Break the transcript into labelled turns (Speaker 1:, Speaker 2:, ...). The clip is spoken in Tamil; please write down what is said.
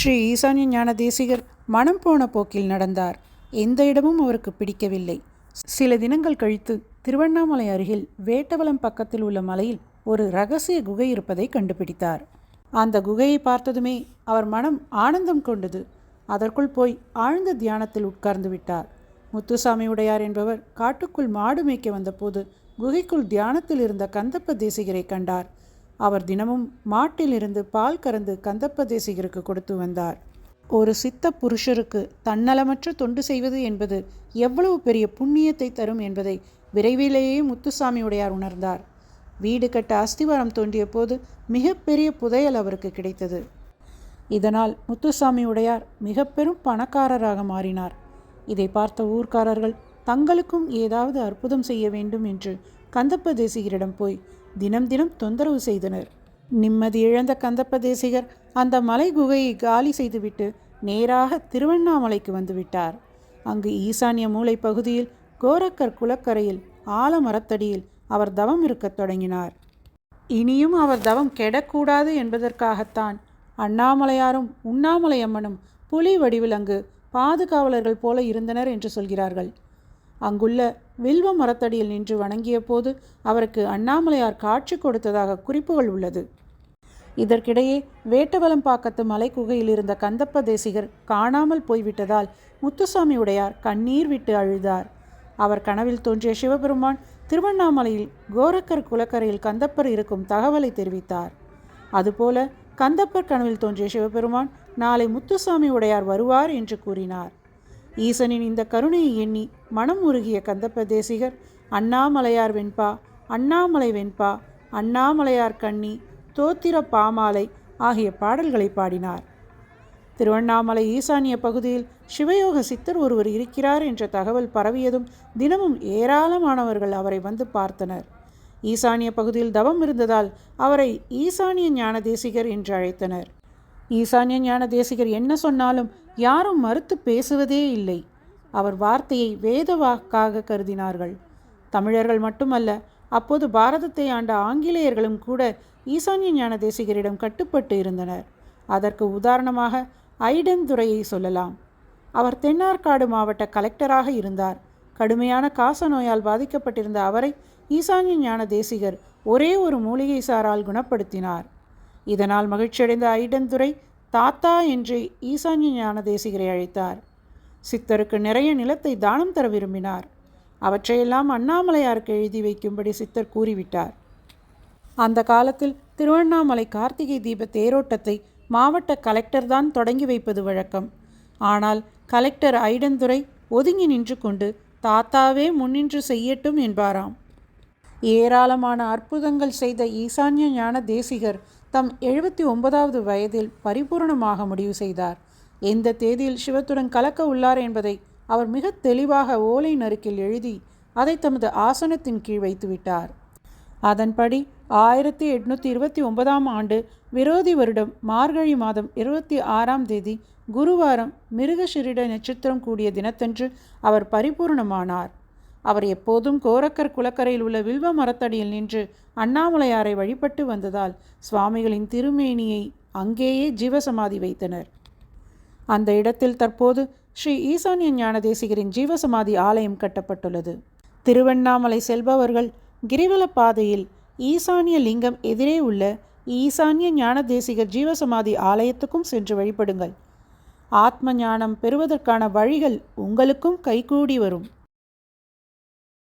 Speaker 1: ஸ்ரீ ஈசானிய ஞான தேசிகர் மனம் போன போக்கில் நடந்தார். எந்த இடமும் அவருக்கு பிடிக்கவில்லை. சில தினங்கள் கழித்து திருவண்ணாமலை அருகில் வேட்டவலம் பக்கத்தில் உள்ள மலையில் ஒரு ரகசிய குகை இருப்பதை கண்டுபிடித்தார். அந்த குகையை பார்த்ததுமே அவர் மனம் ஆனந்தம் கொண்டது. அதற்குள் போய் ஆழ்ந்த தியானத்தில் உட்கார்ந்து விட்டார். முத்துசாமி உடையார் என்பவர் காட்டுக்குள் மாடு மேய்க்க வந்தபோது குகைக்குள் தியானத்தில் இருந்த கந்தப்ப தேசிகரை கண்டார். அவர் தினமும் மாட்டிலிருந்து பால் கறந்து கந்தப்ப தேசிகருக்கு கொடுத்து வந்தார். ஒரு சித்த புருஷருக்கு தன்னலமற்ற தொண்டு செய்வது என்பது எவ்வளவு பெரிய புண்ணியத்தை தரும் என்பதை விரைவிலேயே முத்துசாமி உடையார் உணர்ந்தார். வீடு கட்ட அஸ்திவாரம் தோன்றிய போது மிகப்பெரிய புதையல் அவருக்கு கிடைத்தது. இதனால் முத்துசாமி உடையார் மிக பெரும் பணக்காரராக மாறினார். இதை பார்த்த ஊர்க்காரர்கள் தங்களுக்கும் ஏதாவது அற்புதம் செய்ய வேண்டும் என்று கந்தப்ப தேசிகரிடம் போய் தினம் தினம் தொந்தரவு செய்தனர். நிம்மதி இழந்த கந்தப்ப தேசிகர் அந்த மலை குகையை காலி செய்துவிட்டு நேராக திருவண்ணாமலைக்கு வந்துவிட்டார் அங்கு ஈசானிய மூளை பகுதியில் கோரக்கர் குளக்கரையில் ஆலமரத்தடியில் அவர் தவம் இருக்கத் தொடங்கினார். இனியும் அவர் தவம் கெடக்கூடாது என்பதற்காகத்தான் அண்ணாமலையாரும் உண்ணாமலையம்மனும் புலி வடிவில் அங்கு பாதுகாவலர்கள் போல இருந்தனர் என்று சொல்கிறார்கள். அங்குள்ள வில்வ மரத்தடியில் நின்று வணங்கிய போது அவருக்கு அண்ணாமலையார் காட்சி கொடுத்ததாக குறிப்புகள் உள்ளது. இதற்கிடையே வேட்டவலம் பாக்கத்து இருந்த கந்தப்ப தேசிகர் காணாமல் போய்விட்டதால் முத்துசாமி உடையார் கண்ணீர் விட்டு அழுதார். அவர் கனவில் தோன்றிய சிவபெருமான் திருவண்ணாமலையில் கோரக்கர் குலக்கரையில் கந்தப்பர் இருக்கும் தகவலை தெரிவித்தார். அதுபோல கந்தப்பர் கனவில் தோன்றிய சிவபெருமான் நாளை முத்துசாமி உடையார் வருவார் என்று கூறினார். ஈசனின் இந்த கருணையை எண்ணி மனம் உருகிய கந்தப்பதேசிகர் அண்ணாமலையார் வெண்பா அண்ணாமலை வெண்பா அண்ணாமலையார் கண்ணி தோத்திர பாமாலை ஆகிய பாடல்களை பாடினார். திருவண்ணாமலை ஈசானிய பகுதியில் சிவயோக சித்தர் ஒருவர் இருக்கிறார் என்ற தகவல் பரவியதும் தினமும் ஏராளமானவர்கள் அவரை வந்து பார்த்தனர். ஈசானிய பகுதியில் தவம் இருந்ததால் அவரை ஈசானிய ஞான தேசிகர் என்று அழைத்தனர். ஈசானிய ஞான தேசிகர் என்ன சொன்னாலும் யாரும் மறுத்து பேசுவதே இல்லை. அவர் வார்த்தையை வேத வாக்காக கருதினார்கள். தமிழர்கள் மட்டுமல்ல அப்போது பாரதத்தை ஆண்ட ஆங்கிலேயர்களும் கூட ஈசான்ய ஞான தேசிகரிடம் கட்டுப்பட்டு இருந்தனர். அதற்கு உதாரணமாக ஐடன் துறையை சொல்லலாம். அவர் தென்னார்காடு மாவட்ட கலெக்டராக இருந்தார். கடுமையான காச நோயால் பாதிக்கப்பட்டிருந்த அவரை ஈசான்ய ஞான தேசிகர் ஒரே ஒரு மூலிகை சாரால் குணப்படுத்தினார். இதனால் மகிழ்ச்சியடைந்த ஐடன் துறை தாத்தா என்று ஈசான்ய ஞான தேசிகரை அழைத்தார். சித்தருக்கு நிறைய நிலத்தை தானம் தர விரும்பினார். அவற்றையெல்லாம் அண்ணாமலையாருக்கு எழுதி வைக்கும்படி சித்தர் கூறிவிட்டார். அந்த காலத்தில் திருவண்ணாமலை கார்த்திகை தீப தேரோட்டத்தை மாவட்ட கலெக்டர் தான் தொடங்கி வைப்பது வழக்கம். ஆனால் கலெக்டர் ஐடந்துரை ஒதுங்கி நின்று கொண்டு தாத்தாவே முன்னின்று செய்யட்டும் என்பாராம். ஏராளமான அற்புதங்கள் செய்த ஈசான்ய ஞான தேசிகர் தம் எழுபத்தி ஒன்பதாவது வயதில் பரிபூர்ணமாக முடிவு செய்தார். எந்த தேதியில் சிவத்துடன் கலக்க உள்ளார் என்பதை அவர் மிக தெளிவாக ஓலை நறுக்கில் எழுதி அதை தமது ஆசனத்தின் கீழ் வைத்துவிட்டார் அதன்படி ஆயிரத்தி எட்நூற்றி இருபத்தி ஒன்பதாம் ஆண்டு விரோதி வருடம் மார்கழி மாதம் இருபத்தி ஆறாம் தேதி குருவாரம் மிருகஷிரிட நட்சத்திரம் கூடிய தினத்தன்று அவர் பரிபூர்ணமானார். அவர் எப்போதும் கோரக்கர் குளக்கரையில் உள்ள வில்வ மரத்தடியில் நின்று அண்ணாமலையாரை வழிபட்டு வந்ததால் சுவாமிகளின் திருமேனியை அங்கேயே ஜீவசமாதி வைத்தனர். அந்த இடத்தில் தற்போது ஸ்ரீ ஈசான்ய ஞான தேசிகரின் ஜீவசமாதி ஆலயம் கட்டப்பட்டுள்ளது. திருவண்ணாமலை செல்பவர்கள் கிரிவல பாதையில் ஈசானிய லிங்கம் எதிரே உள்ள ஈசான்ய ஞான தேசிகர் ஜீவசமாதி ஆலயத்துக்கும் சென்று வழிபடுங்கள். ஆத்ம ஞானம் பெறுவதற்கான வழிகள் உங்களுக்கும் கைகூடி வரும்.